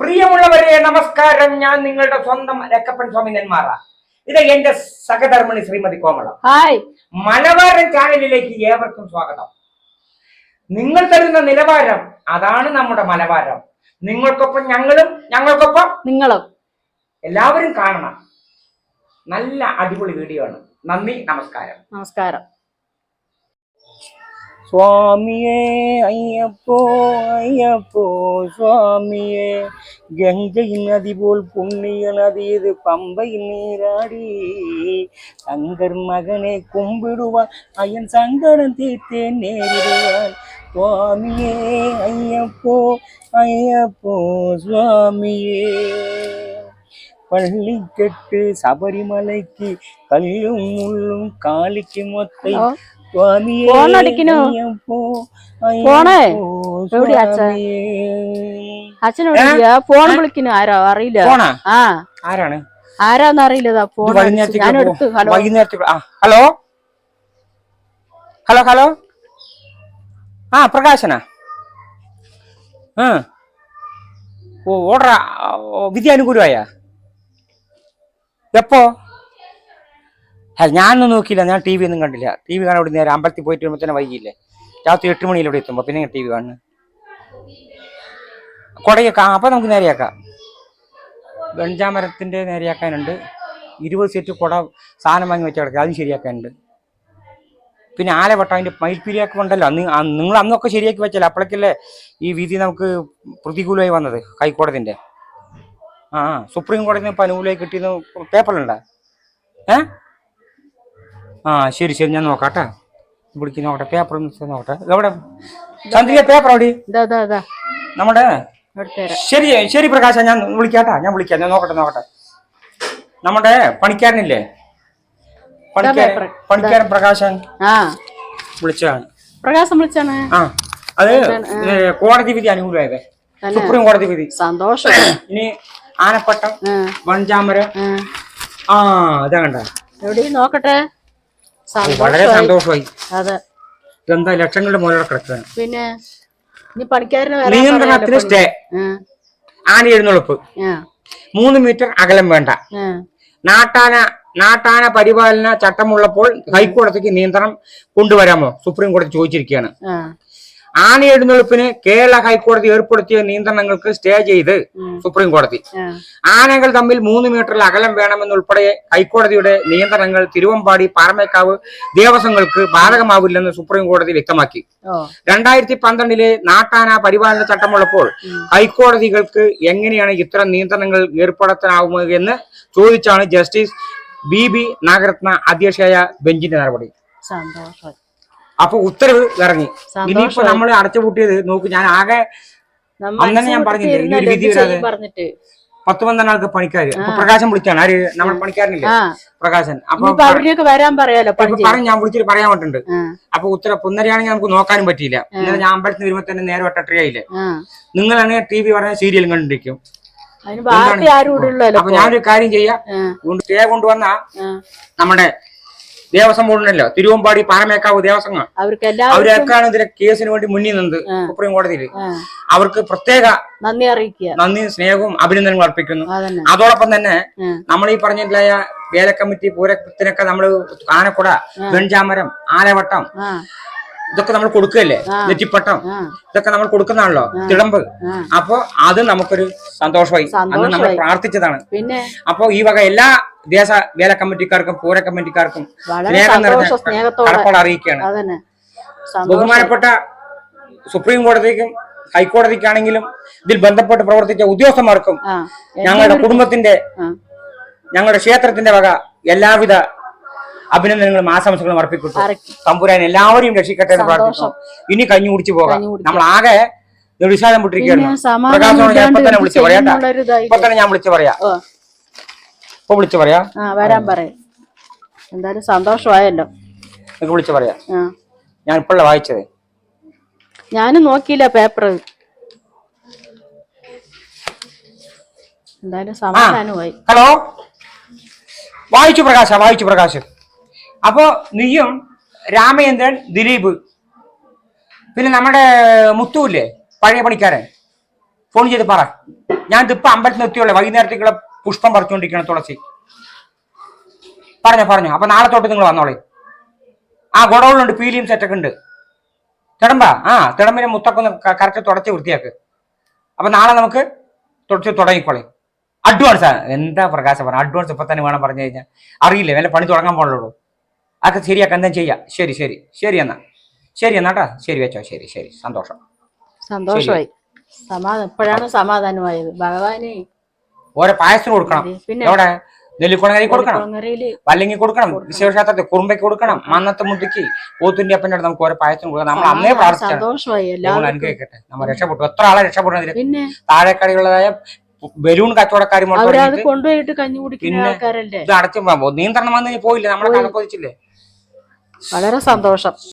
പ്രിയമുള്ളവരെ നമസ്കാരം. ഞാൻ നിങ്ങളുടെ സ്വന്തം രക്കപ്പൻ സ്വാമി നെന്മാറ ഇത് എന്റെ സഹധർമ്മിണി ശ്രീമതി കോമളം. ഹായ്. മലബാരൻ ചാനലിലേക്ക് ഏവർക്കും സ്വാഗതം. നിങ്ങൾ തരുന്ന നിലവാരം അതാണ് നമ്മുടെ മലബാരം. നിങ്ങൾക്കൊപ്പം ഞങ്ങളും ഞങ്ങൾക്കൊപ്പം നിങ്ങളും. എല്ലാവരും കാണണം. നല്ല അടിപൊളി വീഡിയോ ആണ്. നന്ദി നമസ്കാരം. നമസ്കാരം. சுவாமியே ஐயப்போ ஐயப்போ சுவாமியே. கங்கையின் நதி போல் புண்ணிய நதி இது பம்பை நீராடி. சங்கர் மகனை கும்பிடுவான். ஐயன் சங்கடம் தீர்த்தே நேரிடுவான். சுவாமியே ஐயப்போ ஐயப்போ சுவாமியே. பள்ளி கெட்டு சபரிமலைக்கு கல்லும் முள்ளும் காலிக்கு மொத்தை ഫോൺ ഫോണേ? എവിടെയാ അച്ഛൻ? സ്വാമിയേ. അച്ഛനോട് ഫോൺ വിളിക്കുന്നു ആരോ? അറിയില്ല. ആ. ആരാണ്? ആരാന്ന് അറിയില്ലതാ ഫോൺ ഞാൻ എടുത്തു ഹലോ. ഹലോ? Hello hello? ആ പ്രകാശനാ? ആ. ഓ ഓർഡർ വിധി അനുകൂലമായ എപ്പോ? അല്ല ഞാനൊന്നും നോക്കിയില്ല. ഞാൻ ടി വി ഒന്നും കണ്ടില്ല. ടി വി കാണാൻ ഇവിടെ നേരെ അമ്പലത്തിൽ പോയിട്ട് വരുമ്പോൾ തന്നെ വൈകിയില്ലേ? രാത്രി എട്ട് മണിയിൽ ഇവിടെ എത്തുമ്പോൾ പിന്നെ ടി വി കാണുന്നു? കൊടയൊക്കെ അപ്പം നമുക്ക് നേരെയാക്കാം. വെഞ്ചാമരത്തിന്റെ നേരെയാക്കാനുണ്ട്. ഇരുപത് സെറ്റ് കുട സാധനം വാങ്ങി വെച്ച് കിടക്കുക. അതും ശരിയാക്കാനുണ്ട്. പിന്നെ ആലവട്ടം അതിന്റെ മയിൽപ്പിരിയാക്കി ഉണ്ടല്ലോ. നിങ്ങൾ അന്നൊക്കെ ശരിയാക്കി വെച്ചല്ലോ. അപ്പോഴേക്കല്ലേ ഈ വിധി നമുക്ക് പ്രതികൂലമായി വന്നത് ഹൈക്കോടതിന്റെ. ആ സുപ്രീം കോടതിയിൽ നിന്ന് അനുകൂലമായി കിട്ടിയെന്ന് പേപ്പറിലുണ്ടോ? ഏ? ആ ശരി ശരി ഞാൻ നോക്കാട്ടെ. ഇവിടേക്ക് നോക്കട്ടെ പേപ്പർ നോക്കട്ടെ. എവിടെ? ചന്ദ്രിക പേപ്പർ അവിടെ നമ്മുടെ? ശരി ശരി പ്രകാശ ഞാൻ വിളിക്കാട്ടാ ഞാൻ വിളിക്കാം ഞാൻ നോക്കട്ടെ നോക്കട്ടെ. നമ്മുടെ പണിക്കാരനില്ലേ? പണിക്കാരൻ പണിക്കാരൻ പ്രകാശൻ വിളിച്ചാണ് പ്രകാശം വിളിച്ചാണ്? ആ അത് കോടതി വിധി അനുകൂലമായത്. സുപ്രീം കോടതി വിധി. സന്തോഷം. ഇനി ആനപ്പട്ടം വഞ്ചാമരം ആ. അതാ കണ്ട. എവിടെ നോക്കട്ടെ. വളരെ സന്തോഷമായി. അതെ. ഇതെന്താ ലക്ഷങ്ങളുടെ മുതലോടെ കിടക്കുകയാണ്? പിന്നെ നീ പണിക്കാരനെ നിയന്ത്രണത്തിന് സ്റ്റേ ആന എഴുന്നള്ളിപ്പ്. മൂന്ന് മീറ്റർ അകലം വേണ്ട. നാട്ടാന നാട്ടാന പരിപാലന ചട്ടമുള്ളപ്പോൾ ഹൈക്കോടതിക്ക് നിയന്ത്രണം കൊണ്ടുവരാമോ? സുപ്രീം കോടതി ചോദിച്ചിരിക്കുകയാണ് ആന എഴുന്നള്ളിപ്പിന് കേരള ഹൈക്കോടതി ഏർപ്പെടുത്തിയ നിയന്ത്രണങ്ങൾക്ക് സ്റ്റേ ചെയ്ത്. സുപ്രീം കോടതി. ആനകൾ തമ്മിൽ മൂന്ന് മീറ്ററിൽ അകലം വേണമെന്നുൾപ്പെടെ ഹൈക്കോടതിയുടെ നിയന്ത്രണങ്ങൾ തിരുവമ്പാടി പാറമേക്കാവ് ദേവസ്വങ്ങൾക്ക് ബാധകമാവില്ലെന്ന് സുപ്രീം കോടതി വ്യക്തമാക്കി. രണ്ടായിരത്തി പന്ത്രണ്ടിലെ നാട്ടാന പരിപാലന ചട്ടമുള്ളപ്പോൾ ഹൈക്കോടതികൾക്ക് എങ്ങനെയാണ് ഇത്തരം നിയന്ത്രണങ്ങൾ ഏർപ്പെടുത്താനാവുക എന്ന് ചോദിച്ചാണ് ജസ്റ്റിസ് ബി ബി നാഗരത്ന അധ്യക്ഷയായ ബെഞ്ചിന്റെ നടപടി. സന്തോഷം. അപ്പൊ ഉത്തരവ് ഇറങ്ങി. ഇനിയിപ്പോ നമ്മൾ അടച്ചുപൂട്ടിയത് നോക്ക് ഞാൻ ആകെ അങ്ങനെ ഞാൻ പറഞ്ഞില്ലേ, ഒരു വിധി വരാതെ. പത്ത് പന്ത്രണ്ട് ആൾക്ക് പണിക്കാര്. അപ്പൊ പ്രകാശം വിളിച്ചാണ്. ആര്? നമ്മൾ പണിക്കാരനില്ലേ? പ്രകാശൻ. അപ്പൊ അവരിലേക്ക് വരാൻ പറയാലോ പറഞ്ഞു ഞാൻ വിളിച്ചിട്ട് പറയാൻ പറ്റുന്നുണ്ട് അപ്പൊ ഉത്തര പുന്നരയാണെങ്കിൽ നമുക്ക് നോക്കാനും പറ്റിയില്ല. ഇന്നലെ ഞാൻ അമ്പലത്തിൽ വരുമ്പോ തന്നെ നേരെ ഒട്ടട്ടയായില്ലേ ആ. നിങ്ങളാണെങ്കിൽ ടി വി പറഞ്ഞ സീരിയൽ കണ്ടിരിക്കും. അപ്പൊ ഞാനൊരു കാര്യം ചെയ്യാം. സ്റ്റേ കൊണ്ടുവന്ന. നമ്മുടെ ദേവസ്വം ബോർഡിനല്ലോ തിരുവമ്പാടി പാറമേക്കാവ് ദേവസ്വങ്ങൾ. അവരൊക്കെയാണ് ഇതിന്റെ കേസിന് വേണ്ടി മുന്നിൽ നിന്നത്. സുപ്രീം കോടതിയിൽ അവർക്ക് പ്രത്യേക നന്ദി അറിയിക്കുക. നന്ദി സ്നേഹവും അഭിനന്ദനവും അർപ്പിക്കുന്നു. അതോടൊപ്പം തന്നെ നമ്മൾ ഈ പറഞ്ഞിട്ടുള്ള വേല കമ്മിറ്റി പൂരത്തിനൊക്കെ നമ്മൾ ആനക്കുട വെൺചാമരം ആലവട്ടം ഇതൊക്കെ നമ്മൾ കൊടുക്കുകയല്ലേ? നെറ്റിപ്പട്ടം ഇതൊക്കെ നമ്മൾ കൊടുക്കുന്നതാണല്ലോ? തിളമ്പ് അപ്പോ അത് നമുക്കൊരു സന്തോഷമായി. അന്ന് നമ്മൾ പ്രാർത്ഥിച്ചതാണ്. പിന്നെ? അപ്പൊ ഈ വക എല്ലാ ദേശ വേല കമ്മിറ്റിക്കാർക്കും പൂര കമ്മിറ്റിക്കാർക്കും സ്നേഹം നിറഞ്ഞ കടപ്പാട് അറിയിക്കുകയാണ്. ബഹുമാനപ്പെട്ട സുപ്രീം കോടതിക്കും ഹൈക്കോടതിക്കാണെങ്കിലും ഇതിൽ ബന്ധപ്പെട്ട് പ്രവർത്തിച്ച ഉദ്യോഗസ്ഥന്മാർക്കും ഞങ്ങളുടെ കുടുംബത്തിന്റെ ഞങ്ങളുടെ ക്ഷേത്രത്തിന്റെ വക എല്ലാവിധ അഭിനന്ദനങ്ങളും ആശംസകളും അർപ്പിക്കുന്നു. തമ്പുരാൻ എല്ലാവരെയും രക്ഷിക്കട്ടെ എന്ന് പ്രാർത്ഥിക്കുന്നു. ഇനി കഞ്ഞി കുടിച്ചു പോകാം. നമ്മൾ ആകെ വിഷാദം വിട്ടിരിക്കുകയാണ് പ്രകാശനോട് ഞാൻ ഇപ്പൊ തന്നെ വിളിച്ചു പറയാം ഇപ്പൊ തന്നെ ഞാൻ വിളിച്ചു പറയാം. ഇപ്പൊ വിളിച്ചു പറയാ? ആ വരാൻ പറയും. എന്തായാലും സന്തോഷമായല്ലോ. നിങ്ങൾക്ക് വിളിച്ചു പറയാ? ആ. ഞാൻ ഇപ്പോഴല്ല വായിച്ചത്? ഞാനും നോക്കിയില്ല പേപ്പർ എന്തായാലും സമാധാനമായി ഹലോ? വായിച്ചു പ്രകാശ വായിച്ചു പ്രകാശ്. അപ്പോ നീയും രാമചന്ദ്രൻ ദിലീപ് പിന്നെ നമ്മുടെ മുത്തുവില്ലേ പഴയ പണിക്കാരൻ? ഫോൺ ചെയ്ത് പറ. ഞാൻ ഇതിപ്പോ അമ്പലത്തിൽ നിർത്തിയുള്ളേ വൈകുന്നേരത്തേക്കുള്ള പുഷ്പം പറിച്ചുകൊണ്ടിരിക്കണം തുളസി. പറഞ്ഞോ പറഞ്ഞോ. അപ്പൊ നാളെ തൊട്ട് നിങ്ങൾ വന്നോളേ. ആ ഗുടവുകളുണ്ട് പീലിയും സെറ്റൊക്കെ ഉണ്ട്. തിടമ്പ? ആ തിടമ്പിനെ മുത്തൊക്കെ ഒന്ന് കറക്റ്റ് തുടച്ച് വൃത്തിയാക്ക്. അപ്പൊ നാളെ നമുക്ക് തുടച്ച് തുടങ്ങിക്കോളേ. അഡ്വാൻസ് എന്താ പ്രകാശം പറഞ്ഞ? അഡ്വാൻസ് ഇപ്പൊ തന്നെ വേണം പറഞ്ഞു കഴിഞ്ഞാൽ അറിയില്ലേ? വല്ല പണി തുടങ്ങാൻ പോലുള്ളൂ അതൊക്കെ ശരിയാക്കാം എന്താ ചെയ്യാ? ശരി ശരി. ശരി എന്നാ. ശരി എന്നാട്ടാ ശരി വെച്ചോ. ശരി ശരി. സന്തോഷം. സന്തോഷമായി. സമാധാനം. ഇപ്പോഴാണ് സമാധാനമായത്. ഭഗവാനെ. ഓരോ പായസം കൊടുക്കണം. പിന്നെ എവിടെ? നെല്ലിക്കുളങ്ങരി കൊടുക്കണം. വല്ലങ്ങി കൊടുക്കണം. വിശേഷാത്ത കുറുമ്പയ്ക്ക് കൊടുക്കണം. മന്നത്തെ മുട്ടിക്ക് പോത്തിന്റെ അപ്പന്റെ അടുത്ത് നമുക്ക് ഓരോ പായസം കൊടുക്കണം നമ്മൾ അന്നേ പ്രാർത്ഥിച്ചാണ്. അനുഗ്രഹിക്കട്ടെ. നമ്മൾ രക്ഷപ്പെട്ടു. എത്ര ആളെ രക്ഷപ്പെടുന്നതിൽ പിന്നെ? താഴെക്കടികളായ ബലൂൺ കച്ചവടക്കാർ കൊണ്ടുപോയിട്ട് കഞ്ഞി കുടിക്കുന്ന ഇത് അടച്ചു വന്ന് പോയില്ല. നമ്മളെ കണക്കൊതിച്ചില്ലേ വളരെ സന്തോഷം.